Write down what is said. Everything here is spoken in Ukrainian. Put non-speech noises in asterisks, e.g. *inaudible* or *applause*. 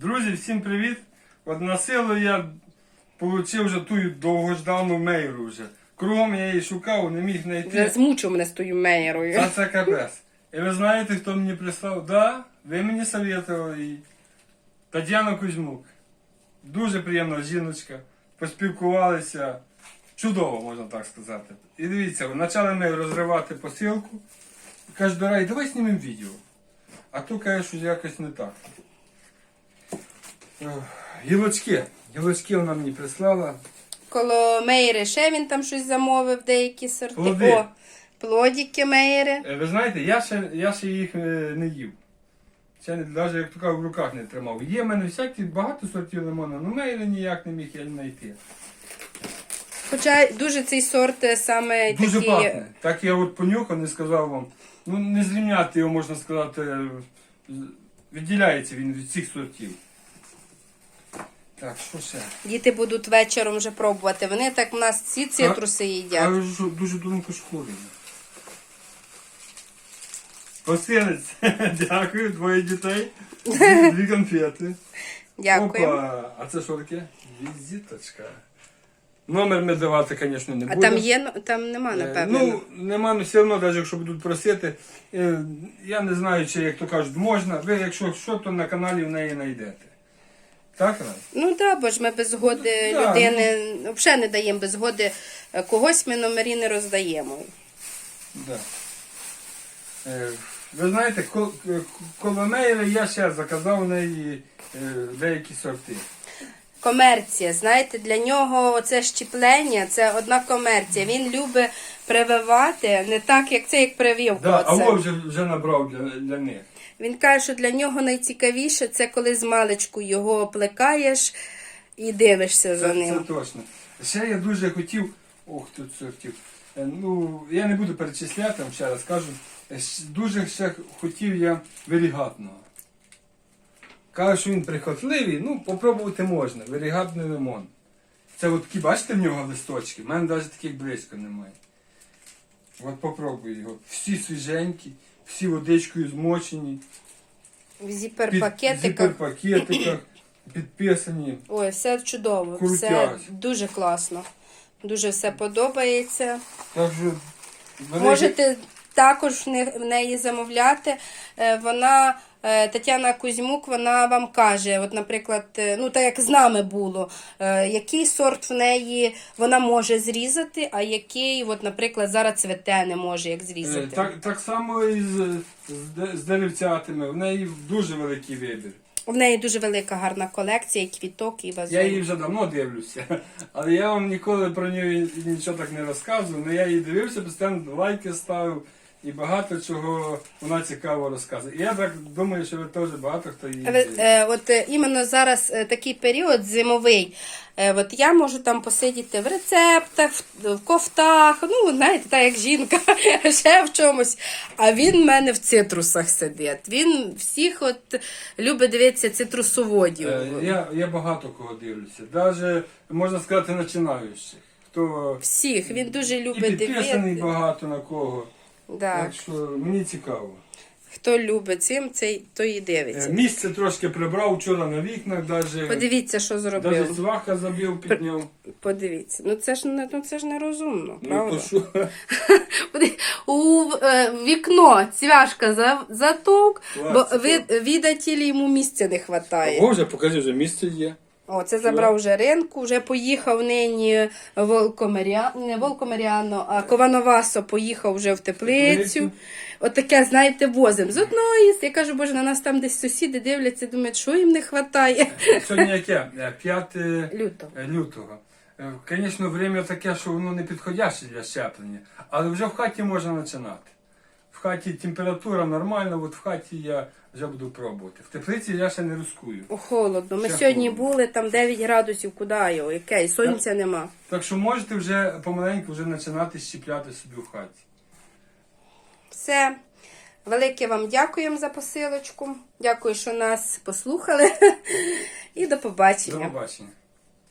Друзі, всім привіт! От на силу я отримав вже ту довгождану мейру вже. Кругом я її шукав, не міг знайти. змучив мене з тою меєрою. Та це капець. І ви знаєте, хто мені прислав? Да, ви мені советували її. Тетяна Кузьмук. Дуже приємна жіночка. Поспілкувалися. Чудово, можна так сказати. І дивіться, почали ми розривати посилку. Каже, Дорай, давай знімемо відео. А то каже, що якось не так. Гілочки. Гілочки вона мені прислала. Коло меєри ще він там щось замовив, деякі сорти. Плоди. О, плодики меєри. Е, Ви знаєте, я ще, я ще їх е, не їв. Ще не, навіть як то кажуть, в руках не тримав. Є в мене всякі багато сортів лимона, але мейли ніяк не міг я знайти. Хоча дуже цей сорт е, саме Дуже такий. пахне. Так я от понюхав, не сказав вам. Ну не зрівняти його, можна сказати, е, відділяється він від всіх сортів. Так, що ще? Діти будуть вечором вже пробувати. Вони так в нас ці цитруси їдять. Але ж дуже тонко шкурені. Осилець, *laughs* дякую, двоє дітей, дві, конфети. Дякую. Опа, а це що таке? Візиточка. Номер ми давати, звісно, не А будемо. там є, ну, там нема, Е, напевно. Ну, нема, ну все одно, навіть якщо будуть просити, е, я не знаю, чи, як то кажуть, можна. Ви, якщо що, то на каналі в неї знайдете. Так? Ну так, бо ж ми без згоди Ну, да, людини взагалі не даємо без згоди е, когось ми номері не роздаємо. Да. Е, ви знаєте, кол- е, коло неї я ще заказав в неї е, деякі сорти. Комерція, знаєте, для нього це щеплення, це одна комерція. Він любить прививати не так, як це, як прививку. Да, а оце. Вов вже, вже набрав для, для них. Він каже, що для нього найцікавіше це коли з маличку його плекаєш і дивишся за ним. це точно. Ще я дуже хотів. Ох, тут сортів. Е, Ну, я не буду перечисляти, вам ще раз кажу. Е, Дуже ще хотів я варігатного. Каже, що він прихотливий, ну, попробувати можна. Варігатний лимон. Це от такі, бачите в нього листочки? У мене навіть таких близько немає. От попробуй його. Всі свіженькі, всі водичкою змочені. В зіперпакетиках. підписані. Ой, все чудово, все дуже класно. Дуже все подобається. Так велике- Можете також в неї замовляти. Е, Вона, Тетяна Кузьмук, вона вам каже, от, наприклад, е, ну так як з нами було, е, який сорт в неї вона може зрізати, а який, от, наприклад, зараз цвете не може як Е, зрізати. Так, так само і з, з, з деревцятами. В неї дуже великий вибір. В неї дуже велика гарна колекція, і квіток, і вазон. Я її вже давно дивлюся, *laughs* але я вам ніколи про неї нічого так не розказував. Але я її дивився, постійно лайки ставив і багато чого вона цікаво розказує. І я так думаю, що ви теж багато хто її. Дивиться. е, от е, іменно зараз е, такий період зимовий. Е, от я можу там посидіти в рецептах, в, в кофтах, ну, знаєте, так як жінка, *laughs* ще в чомусь. А він в мене в цитрусах сидить. Він всіх от любить дивитися цитрусоводів. Е, Я, я багато кого дивлюся. Навіть, можна сказати, починаючих. Хто Всіх. Він дуже і любить підписаний дивитися. багато на кого. Да. Так що мені цікаво. Хто любить цим, цей той і Е, дивиться. Місце трошки прибрав вчора на вікнах, навіть. Подивіться, що Навіть зробив. цваха забив, підняв. Подивіться. Ну це ж не ну, це ж нерозумно, Ну правда? то що? *laughs* У е, вікно цвяшка за, затовк, бо це від, видателі йому місця не вистачає. Боже, покажи, вже місце є. О, це забрав вже ринку, вже поїхав нині Волкомеряно, не Волкомеряно, а Ковановасо поїхав вже в теплицю. Теплицю. От таке, знаєте, возим. З одної, я кажу, боже, на нас там десь сусіди дивляться, думають, що їм не вистачає. Сьогодні яке? Е, 5 Люто. лютого. Звісно, время таке, що воно не підходяще для щеплення, але вже в хаті можна починати. В хаті температура нормальна, от в хаті я вже буду пробувати. В теплиці я ще не рискую. О, Холодно. Ми Ще сьогодні холодно. були, там 9 градусів, куди його, яке, і сонця нема. Так що можете вже помаленьку вже починати щепляти собі в хаті. Все. Велике вам дякуємо за посилочку. Дякую, що нас послухали. *laughs* І до До побачення. побачення.